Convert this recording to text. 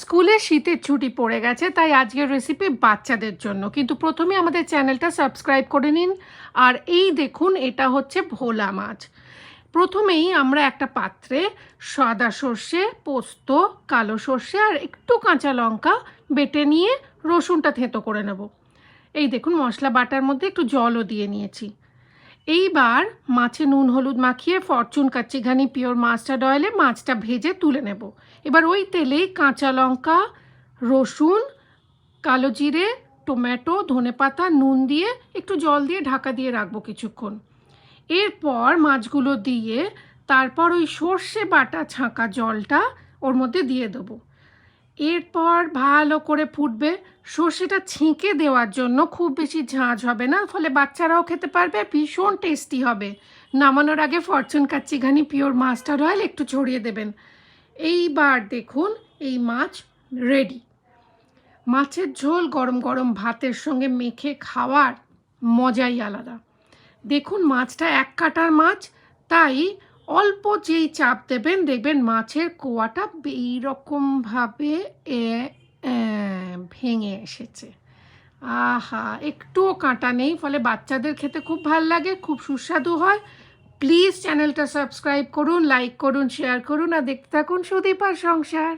স্কুলে শীতের ছুটি পড়ে গেছে, তাই আজকের রেসিপি বাচ্চাদের জন্য। কিন্তু প্রথমে আমাদের চ্যানেলটা সাবস্ক্রাইব করে নিন। আর এই দেখুন, এটা হচ্ছে ভোলা মাছ। প্রথমেই আমরা একটা পাত্রে সাদা সর্ষে, পোস্ত, কালো সর্ষে আর একটু কাঁচা লঙ্কা বেটে নিয়ে রসুনটা থেঁতো করে নেব। এই দেখুন, মশলা বাটার মধ্যে একটু জলও দিয়ে নিয়েছি। এইবার মাছে নুন, হলুদ মাখিয়ে ফরচুন, কাচ্চিঘানি, পিওর মাস্টার্ড অয়েলে মাছটা ভেজে তুলে নেব। এবার ওই তেলেই কাঁচা লঙ্কা, রসুন, কালো জিরে, টমেটো ধনেপাতা নুন দিয়ে একটু জল দিয়ে ঢাকা দিয়ে রাখব কিছুক্ষণ। এরপর মাছগুলো দিয়ে তারপর ওই সর্ষে বাটা ছাঁকা জলটা ওর মধ্যে দিয়ে দেবো। এরপর ভালো করে ফুটবে। সর্ষেটা ছেঁকে দেওয়ার জন্য খুব বেশি ঝাঁঝ হবে না, ফলে বাচ্চারাও খেতে পারবে, ভীষণ টেস্টি হবে। নামানোর আগে Fortune Kachi Ghani pure mustard oil একটু ছড়িয়ে দেবেন। এইবার দেখুন এই মাছ রেডি মাছের ঝোল গরম গরম ভাতের সঙ্গে মেখে খাওয়ার মজাই আলাদা। দেখুন মাছটা এক কাটার মাছ, তাই অল্প যেই চাপ দেবেন, দেখবেন মাছের কোয়াটা এইরকমভাবে ভেঙে এসেছে। আহা, একটুও কাঁটা নেই, ফলে বাচ্চাদের খেতে খুব ভালো লাগে, খুব সুস্বাদু হয়। প্লিজ চ্যানেলটা সাবস্ক্রাইব করুন, লাইক করুন, শেয়ার করুন, আর দেখতে থাকুন সুদীপার সংসার।